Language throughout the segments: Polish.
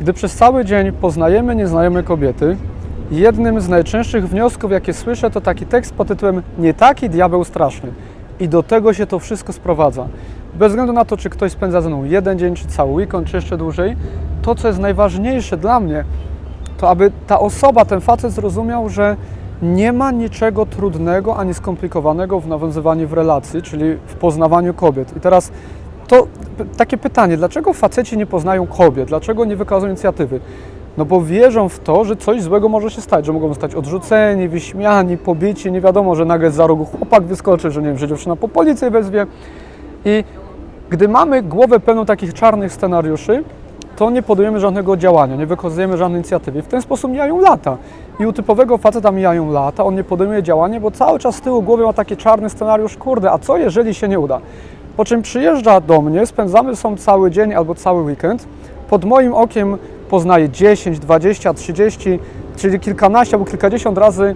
Gdy przez cały dzień poznajemy nieznajome kobiety, jednym z najczęstszych wniosków, jakie słyszę, to taki tekst pod tytułem Nie taki diabeł straszny. I do tego się to wszystko sprowadza. Bez względu na to, czy ktoś spędza ze mną jeden dzień, czy cały weekend, czy jeszcze dłużej, to, co jest najważniejsze dla mnie, to aby ta osoba, ten facet zrozumiał, że nie ma niczego trudnego ani skomplikowanego w nawiązywaniu w relacji, czyli w poznawaniu kobiet. I teraz to takie pytanie, dlaczego faceci nie poznają kobiet? Dlaczego nie wykazują inicjatywy? No bo wierzą w to, że coś złego może się stać, że mogą zostać odrzuceni, wyśmiani, pobici, nie wiadomo, że nagle za rogu chłopak wyskoczy, że nie wiem, że dziewczyna po policję wezwie. I gdy mamy głowę pełną takich czarnych scenariuszy, to nie podejmujemy żadnego działania, nie wykazujemy żadnej inicjatywy. W ten sposób mijają lata. I u typowego faceta mijają lata, on nie podejmuje działania, bo cały czas z tyłu głowy ma taki czarny scenariusz, kurde, a co jeżeli się nie uda? Po czym przyjeżdża do mnie, spędzamy są cały dzień albo cały weekend, pod moim okiem poznaje 10, 20, 30, czyli kilkanaście albo kilkadziesiąt razy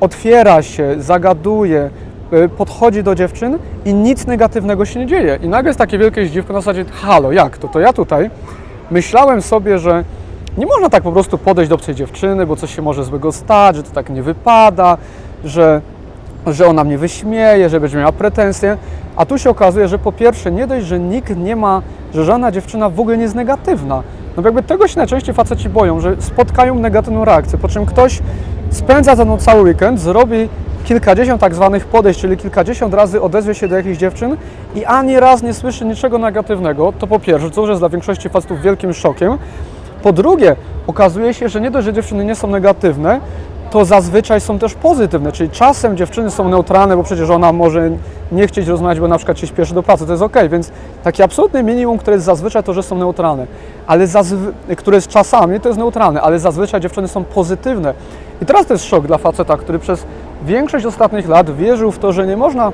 otwiera się, zagaduje, y, podchodzi do dziewczyn i nic negatywnego się nie dzieje. I nagle jest takie wielkie zdziwko na zasadzie, halo, jak to? To ja tutaj myślałem sobie, że nie można tak po prostu podejść do obcej dziewczyny, bo coś się może złego stać, że to tak nie wypada, że, że ona mnie wyśmieje, że będzie miała pretensje. A tu się okazuje, że po pierwsze, nie dość, że nikt nie ma, że żadna dziewczyna w ogóle nie jest negatywna. No jakby tego się najczęściej faceci boją, że spotkają negatywną reakcję, po czym ktoś spędza ze mną cały weekend, zrobi kilkadziesiąt tak zwanych podejść, czyli kilkadziesiąt razy odezwie się do jakichś dziewczyn i ani raz nie słyszy niczego negatywnego, to po pierwsze, co już jest dla większości facetów wielkim szokiem. Po drugie, okazuje się, że nie dość, że dziewczyny nie są negatywne, to zazwyczaj są też pozytywne, czyli czasem dziewczyny są neutralne, bo przecież ona może nie chcieć rozmawiać, bo na przykład się śpieszy do pracy, to jest ok, więc takie absolutne minimum, które jest zazwyczaj to, że są neutralne, ale które jest czasami, to jest neutralne, ale zazwyczaj dziewczyny są pozytywne. I teraz to jest szok dla faceta, który przez większość ostatnich lat wierzył w to, że nie można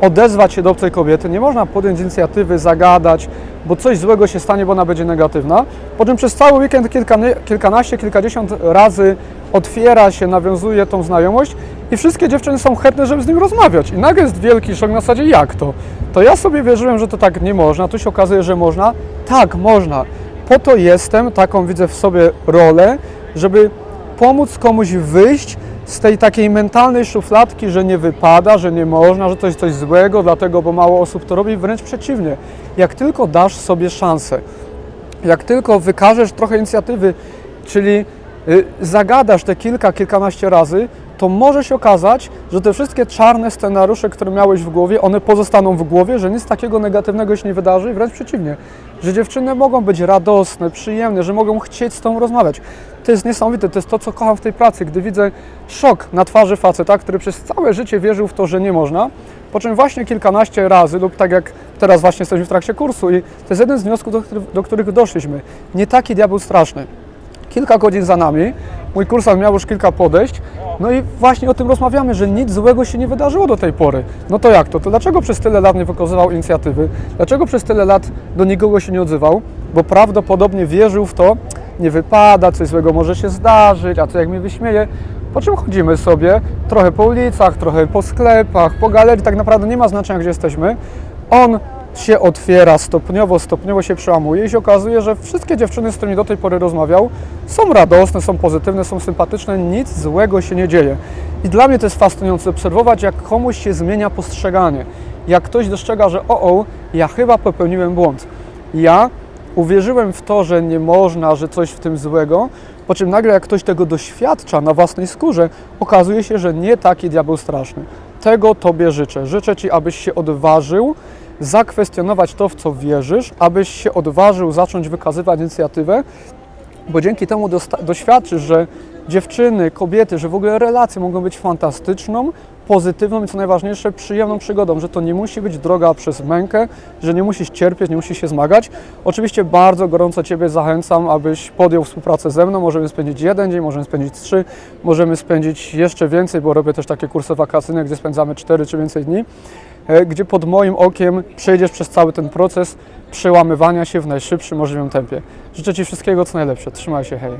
odezwać się do obcej kobiety, nie można podjąć inicjatywy, zagadać, bo coś złego się stanie, bo ona będzie negatywna. Po czym przez cały weekend kilkany, kilkanaście, kilkadziesiąt razy otwiera się, nawiązuje tą znajomość i wszystkie dziewczyny są chętne, żeby z nim rozmawiać. I nagle jest wielki szok na zasadzie, jak to? To ja sobie wierzyłem, że to tak nie można, tu się okazuje, że można. Tak, można. Po to jestem, taką widzę w sobie rolę, żeby pomóc komuś wyjść z tej takiej mentalnej szufladki, że nie wypada, że nie można, że to jest coś złego, dlatego, bo mało osób to robi, wręcz przeciwnie. Jak tylko dasz sobie szansę, jak tylko wykażesz trochę inicjatywy, czyli y, zagadasz te kilka, kilkanaście razy, to może się okazać, że te wszystkie czarne scenariusze, które miałeś w głowie, one pozostaną w głowie, że nic takiego negatywnego się nie wydarzy, wręcz przeciwnie, że dziewczyny mogą być radosne, przyjemne, że mogą chcieć z tą rozmawiać. To jest niesamowite, to jest to, co kocham w tej pracy, gdy widzę szok na twarzy faceta, który przez całe życie wierzył w to, że nie można, po czym właśnie kilkanaście razy, lub tak jak teraz właśnie jesteśmy w trakcie kursu i to jest jeden z wniosków, do, do których doszliśmy. Nie taki diabeł straszny kilka godzin za nami. Mój kursant miał już kilka podejść. No i właśnie o tym rozmawiamy, że nic złego się nie wydarzyło do tej pory. No to jak to? To dlaczego przez tyle lat nie wykazywał inicjatywy? Dlaczego przez tyle lat do nikogo się nie odzywał? Bo prawdopodobnie wierzył w to, nie wypada, coś złego może się zdarzyć, a co jak mnie wyśmieje. Po czym chodzimy sobie trochę po ulicach, trochę po sklepach, po galerii, tak naprawdę nie ma znaczenia, gdzie jesteśmy. On się otwiera stopniowo, stopniowo się przełamuje i się okazuje, że wszystkie dziewczyny, z którymi do tej pory rozmawiał, są radosne, są pozytywne, są sympatyczne, nic złego się nie dzieje. I dla mnie to jest fascynujące obserwować, jak komuś się zmienia postrzeganie. Jak ktoś dostrzega, że o, o, ja chyba popełniłem błąd. Ja uwierzyłem w to, że nie można, że coś w tym złego, po czym nagle jak ktoś tego doświadcza na własnej skórze, okazuje się, że nie taki diabeł straszny. Tego Tobie życzę. Życzę Ci, abyś się odważył zakwestionować to, w co wierzysz, abyś się odważył zacząć wykazywać inicjatywę, bo dzięki temu doświadczysz, że dziewczyny, kobiety, że w ogóle relacje mogą być fantastyczną, pozytywną i co najważniejsze, przyjemną przygodą, że to nie musi być droga przez mękę, że nie musisz cierpieć, nie musisz się zmagać. Oczywiście bardzo gorąco Ciebie zachęcam, abyś podjął współpracę ze mną. Możemy spędzić jeden dzień, możemy spędzić trzy, możemy spędzić jeszcze więcej, bo robię też takie kursy wakacyjne, gdzie spędzamy cztery czy więcej dni gdzie pod moim okiem przejdziesz przez cały ten proces przełamywania się w najszybszym możliwym tempie. Życzę Ci wszystkiego co najlepsze. Trzymaj się, hej.